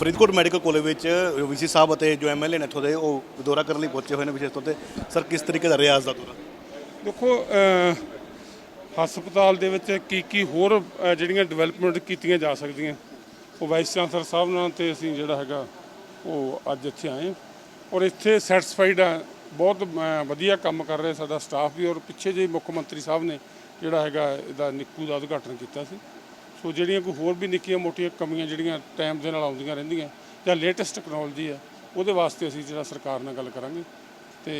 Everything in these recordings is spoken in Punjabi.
ਫਰੀਦਕੋਟ ਮੈਡੀਕਲ ਕਾਲਜ ਵਿੱਚ ਵੀਸੀ ਸਾਹਿਬ ਅਤੇ ਜੋ ਐਮਐਲਏ ਨੇ ਇੱਥੋਂ ਦੇ ਉਹ ਦੌਰਾ ਕਰਨ ਲਈ ਪਹੁੰਚੇ ਹੋਏ ਨੇ ਵਿਸ਼ੇਸ਼ ਤੌਰ ਤੇ। ਸਰ ਕਿਸ ਤਰੀਕੇ ਦਾ ਰਿਹਾ ਅੱਜ ਦਾ ਦੌਰਾ? ਦੇਖੋ ਹਸਪਤਾਲ ਦੇ ਵਿੱਚ ਕੀ ਕੀ ਹੋਰ ਅਹ, ਜਿਹੜੀਆਂ ਡਿਵੈਲਪਮੈਂਟ ਕੀਤੀਆਂ ਜਾ ਸਕਦੀਆਂ। ਉਹ ਵਾਈਸ ਚਾਂਸਲਰ ਸਾਹਿਬ ਨਾਲ ਤੇ ਅਸੀਂ ਜਿਹੜਾ ਹੈਗਾ ਉਹ ਅੱਜ ਇੱਥੇ ਆਏ ਹਾਂ। ਔਰ ਇੱਥੇ ਸੈਟੀਸਫਾਈਡ ਆ ਬਹੁਤ ਅਹ, ਵਧੀਆ ਕੰਮ ਕਰ ਰਿਹਾ ਸਾਡਾ ਸਟਾਫ ਵੀ। ਔਰ ਪਿੱਛੇ ਜੇ ਮੁੱਖ ਮੰਤਰੀ ਸਾਹਿਬ ਨੇ ਜਿਹੜਾ ਹੈਗਾ ਇਹਦਾ ਨਿੱਕੂ ਦਾ ਉਦਘਾਟਨ ਕੀਤਾ ਸੀ। ਸੋ ਜਿਹੜੀਆਂ ਕੋਈ ਹੋਰ ਵੀ ਨਿੱਕੀਆਂ ਮੋਟੀਆਂ ਕਮੀਆਂ ਜਿਹੜੀਆਂ ਟਾਈਮ ਦੇ ਨਾਲ ਆਉਂਦੀਆਂ ਰਹਿੰਦੀਆਂ ਜਾਂ ਲੇਟੈਸਟ ਟੈਕਨੋਲੋਜੀ ਆ ਉਹਦੇ ਵਾਸਤੇ ਅਸੀਂ ਜਿਹੜਾ ਸਰਕਾਰ ਨਾਲ ਗੱਲ ਕਰਾਂਗੇ। ਤੇ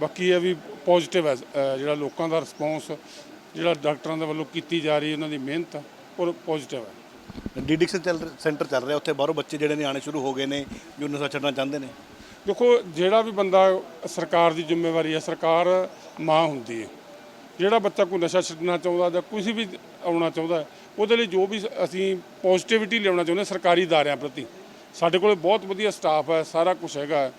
ਬਾਕੀ ਇਹ ਵੀ ਪੋਜ਼ਿਟਿਵ ਹੈ ਜਿਹੜਾ ਲੋਕਾਂ ਦਾ ਰਿਸਪੌਂਸ ਜਿਹੜਾ ਡਾਕਟਰਾਂ ਦੇ ਵੱਲੋਂ ਕੀਤੀ ਜਾ ਰਹੀ ਉਹਨਾਂ ਦੀ ਮਿਹਨਤ ਔਰ ਪੋਜ਼ਿਟਿਵ ਹੈ। ਡੀਡਿਕਸ਼ਨ ਚੱਲ ਸੈਂਟਰ ਚੱਲ ਰਿਹਾ ਉੱਥੇ ਬਾਹਰੋਂ ਬੱਚੇ ਜਿਹੜੇ ਨੇ ਆਣੇ ਸ਼ੁਰੂ ਹੋ ਗਏ ਨੇ ਜੋ ਨਸ਼ਾ ਛੱਡਣਾ ਚਾਹੁੰਦੇ ਨੇ। ਦੇਖੋ ਜਿਹੜਾ ਵੀ ਬੰਦਾ ਸਰਕਾਰ ਦੀ ਜ਼ਿੰਮੇਵਾਰੀ ਹੈ ਸਰਕਾਰ ਮਾਂ ਹੁੰਦੀ ਹੈ। ਜਿਹੜਾ ਬੱਚਾ ਕੋਈ ਨਸ਼ਾ ਛੱਡਣਾ ਚਾਹੁੰਦਾ ਜਾਂ ਕੁਝ ਵੀ ਆਉਣਾ ਚਾਹੁੰਦਾ ਉਹਦੇ ਲਈ ਜੋ ਵੀ ਅਸੀਂ ਪੋਜ਼ਿਟਿਵਿਟੀ ਲਿਆਉਣਾ ਚਾਹੁੰਦੇ ਹਾਂ ਸਰਕਾਰੀ ਅਦਾਰਿਆਂ ਪ੍ਰਤੀ। ਸਾਡੇ ਕੋਲ ਬਹੁਤ ਵਧੀਆ ਸਟਾਫ ਹੈ, ਸਾਰਾ ਕੁਝ ਹੈਗਾ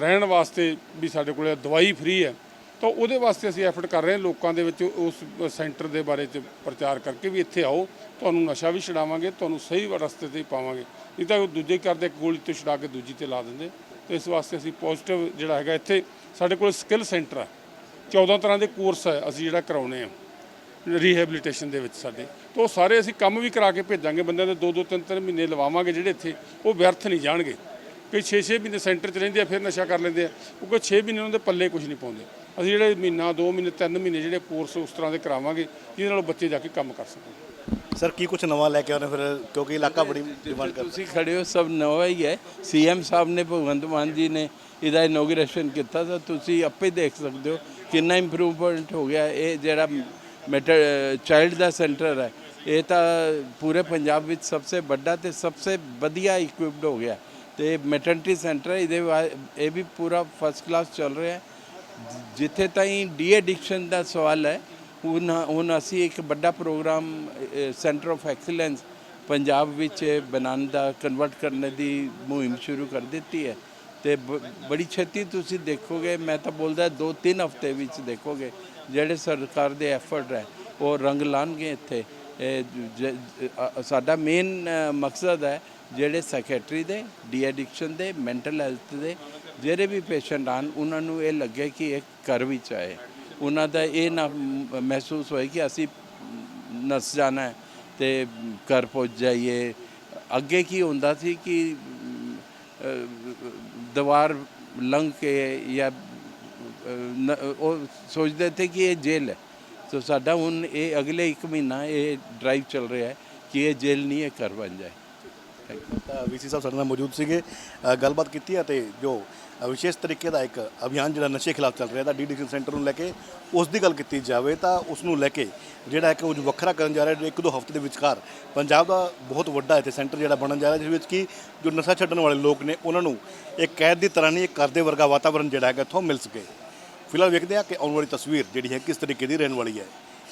ਰਹਿਣ ਵਾਸਤੇ ਵੀ ਸਾਡੇ ਕੋਲ ਦਵਾਈ ਫ੍ਰੀ ਹੈ। ਤਾਂ ਉਹਦੇ ਵਾਸਤੇ ਅਸੀਂ ਐਫਰਟ ਕਰ ਰਹੇ ਹਾਂ, ਲੋਕਾਂ ਦੇ ਵਿੱਚ ਉਸ ਸੈਂਟਰ ਦੇ ਬਾਰੇ ਚ ਪ੍ਰਚਾਰ ਕਰਕੇ ਵੀ ਇੱਥੇ ਆਓ। ਤੁਹਾਨੂੰ ਨਸ਼ਾ ਵੀ ਛਡਾਵਾਂਗੇ, ਤੁਹਾਨੂੰ ਸਹੀ ਰਸਤੇ ਤੇ ਪਾਵਾਂਗੇ। ਨਹੀਂ ਤਾਂ ਉਹ ਦੂਜੇ ਕਰਦੇ ਇੱਕ ਗੋਲੀ ਤੋਂ ਛਡਾ ਕੇ ਦੂਜੀ ਤੇ ਲਾ ਦਿੰਦੇ। ਤੇ ਇਸ ਵਾਸਤੇ ਅਸੀਂ ਪੋਜ਼ਿਟਿਵ ਜਿਹੜਾ ਹੈਗਾ ਇੱਥੇ ਸਾਡੇ ਕੋਲ ਸਕਿੱਲ ਸੈਂਟਰ ਹੈ। 14 ਤਰ੍ਹਾਂ ਦੇ ਕੋਰਸ ਹੈ ਅਸੀਂ ਜਿਹੜਾ ਕਰਾਉਨੇ ਆ ਰੀਹੈਬਿਲਿਟੇਸ਼ਨ ਦੇ ਵਿੱਚ ਸਾਡੇ। ਤੋਂ ਉਹ ਸਾਰੇ ਅਸੀਂ ਕੰਮ ਵੀ ਕਰਾ ਕੇ ਭੇਜਾਂਗੇ ਬੰਦਿਆਂ ਦੇ 2 2 3 3 ਮਹੀਨੇ ਲਵਾਵਾਂਗੇ ਜਿਹੜੇ ਇੱਥੇ ਉਹ ਵਿਅਰਥ ਨਹੀਂ ਜਾਣਗੇ। ਕਈ 6 6 ਮਹੀਨੇ ਸੈਂਟਰ 'ਚ ਰਹਿੰਦੇ ਆ ਫਿਰ ਨਸ਼ਾ ਕਰ ਲੈਂਦੇ ਆ ਕਿਉਂਕਿ 6 ਮਹੀਨੇ ਉਹਨਾਂ ਦੇ ਪੱਲੇ ਕੁਝ ਨਹੀਂ ਪਾਉਂਦੇ। ਅਸੀਂ ਜਿਹੜੇ ਮਹੀਨਾ 2 ਮਹੀਨੇ 3 ਮਹੀਨੇ ਜਿਹੜੇ ਕੋਰਸ ਉਸ ਤਰ੍ਹਾਂ ਦੇ ਕਰਾਵਾਂਗੇ ਜਿਹਦੇ ਨਾਲ ਬੱਚੇ ਜਾ ਕੇ ਕੰਮ ਕਰ ਸਕਣ। ਸਰ ਕੀ ਕੁਝ ਨਵਾਂ ਲੈ ਕੇ ਆਉਣੇ ਫਿਰ? ਕਿਉਂਕਿ ਇਲਾਕਾ ਬੜੀ ਡਿਮਾਂਡ ਕਰਦਾ। ਤੁਸੀਂ ਖੜੇ ਹੋ ਸਭ ਨਵਾਂ ਹੀ ਹੈ। ਸੀਐਮ ਸਾਹਿਬ ਨੇ ਭਗਵੰਤ ਮਾਨ ਜੀ ਨੇ ਇਹਦਾ ਇਨੋਗ੍ਰੇਸ਼ਨ ਕੀਤਾ ਤਾਂ ਤੁਸੀਂ ਆਪੇ ਦੇਖ ਸਕਦੇ ਹੋ ਕਿੰਨਾ ਇੰਪਰੂਵਮੈਂਟ ਹੋ ਗਿਆ। ਇਹ ਜਿਹੜਾ ਮੈਟਰ, ਚਾਈਲਡ ਦਾ ਸੈਂਟਰ ਹੈ। ਇਹ ਤਾਂ ਪੂਰੇ ਪੰਜਾਬ ਵਿੱਚ ਸਭ ਤੋਂ ਵੱਡਾ ਤੇ ਸਭ ਤੋਂ ਵਧੀਆ ਇਕਵਿਪਡ ਹੋ ਗਿਆ। ਤੇ ਮੈਟਰਨਿਟੀ ਸੈਂਟਰ ਹੈ, ਇਹਦੇ ਵਾ- ਇਹ ਵੀ ਪੂਰਾ ਫਸਟ ਕਲਾਸ ਚੱਲ ਰਿਹਾ ਹੈ। ਜਿੱਥੇ ਤਾਈਂ ਡੀ ਐਡਿਕਸ਼ਨ ਦਾ ਸਵਾਲ ਹੈ, ਹੁਣ ਹੁਣ ਅਸੀਂ ਇੱਕ ਵੱਡਾ program centre of excellence Punjab ਵਿੱਚ ਬਣਾਉਣ ਦਾ ਕਨਵਰਟ ਕਰਨ ਦੀ ਮੁਹਿੰਮ ਸ਼ੁਰੂ ਕਰ ਦਿੱਤੀ ਹੈ। ਤੇ ਬ- ਬੜੀ ਛੇਤੀ ਤੁਸੀਂ ਦੇਖੋਗੇ, ਮੈਂ ਤਾਂ ਬੋਲਦਾ 2-3 ਹਫ਼ਤੇ ਵਿੱਚ ਦੇਖੋਗੇ ਜਿਹੜੇ ਸਰਕਾਰ ਦੇ ਐਫਰਟ ਹੈ, ਉਹ ਰੰਗ ਲਾਣਗੇ ਇੱਥੇ। ਸਾਡਾ ਮੇਨ ਮਕਸਦ ਹੈ ਜਿਹੜੇ ਸੈਕਟਰੀ ਦੇ ਡੀ ਐਡਿਕਸ਼ਨ ਦੇ ਮੈਂਟਲ ਹੈਲਥ ਦੇ, ਜਿਹੜੇ ਵੀ ਪੇਸ਼ੈਂਟ ਆਣ ਉਹਨਾਂ ਨੂੰ ਇਹ ਲੱਗੇ ਕਿ ਇਹ ਘਰ ਵਿੱਚ ਆਏ। ਉਹਨਾਂ ਦਾ ਇਹ ਨਾ ਮਹਿਸੂਸ ਹੋਏ ਕਿ ਅਸੀਂ ਨਸ ਜਾਣਾ ਹੈ ਤੇ ਘਰ ਪਹੁੰਚ ਜਾਈਏ। ਅੱਗੇ ਕੀ ਹੁੰਦਾ ਸੀ ਕਿ ਦੀਵਾਰ ਲੰਘ ਕੇ ਜਾਂ ਉਹ ਸੋਚਦੇ ਥੇ ਕਿ ਇਹ ਜੇਲ੍ਹ ਹੈ। ਸੋ ਸਾਡਾ ਹੁਣ ਇਹ ਅਗਲੇ 1 ਮਹੀਨਾ ਇਹ ਡਰਾਈਵ ਚੱਲ ਰਿਹਾ ਹੈ ਕਿ ਇਹ ਜੇਲ੍ਹ ਨਹੀਂ, ਇਹ ਘਰ ਬਣ ਜਾਏ। ਵੀਸੀ ਸਾਹਿਬ ਸਾਡੇ ਨਾਲ ਮੌਜੂਦ ਸੀਗੇ ਅ, ਗੱਲਬਾਤ ਕੀਤੀ ਅਤੇ ਜੋ ਅ, ਵਿਸ਼ੇਸ਼ ਤਰੀਕੇ ਦਾ ਇੱਕ ਅਭਿਆਨ ਜਿਹੜਾ ਨਸ਼ੇ ਖਿਲਾਫ ਚੱਲ ਰਿਹਾ ਦਾ ਡੀਡਿਕਸ਼ਨ ਸੈਂਟਰ ਨੂੰ ਲੈ ਕੇ ਉਸ ਦੀ ਗੱਲ ਕੀਤੀ ਜਾਵੇ ਤਾਂ ਉਸ ਨੂੰ ਲੈ ਕੇ ਜਿਹੜਾ ਹੈ ਕਿ ਉਹ ਜੋ ਵੱਖਰਾ ਕਰਨ ਜਾ ਰਿਹਾ ਜੋ ਇੱਕ ਦੋ ਹਫ਼ਤੇ ਦੇ ਵਿਚਕਾਰ ਪੰਜਾਬ ਦਾ ਬਹੁਤ ਵੱਡਾ ਇੱਥੇ ਸੈਂਟਰ ਜਿਹੜਾ ਬਣਨ ਜਾ ਰਿਹਾ ਜਿਸ ਵਿੱਚ ਕਿ ਜੋ ਨਸ਼ਾ ਛੱਡਣ ਵਾਲੇ ਲੋਕ ਨੇ ਉਹਨਾਂ ਨੂੰ ਇੱਕ ਕੈਦ ਦੀ ਤਰ੍ਹਾਂ ਨਹੀਂ ਇੱਕ ਘਰ ਦੇ ਵਰਗਾ ਵਾਤਾਵਰਣ ਜਿਹੜਾ ਹੈਗਾ ਇੱਥੋਂ ਮਿਲ ਸਕੇ। ਫਿਲਹਾਲ ਵੇਖਦੇ ਹਾਂ ਕਿ ਆਉਣ ਵਾਲੀ ਤਸਵੀਰ ਜਿਹੜੀ ਹੈ ਕਿਸ ਤਰੀਕੇ ਦੀ ਰਹਿਣ ਵਾਲੀ ਹੈ।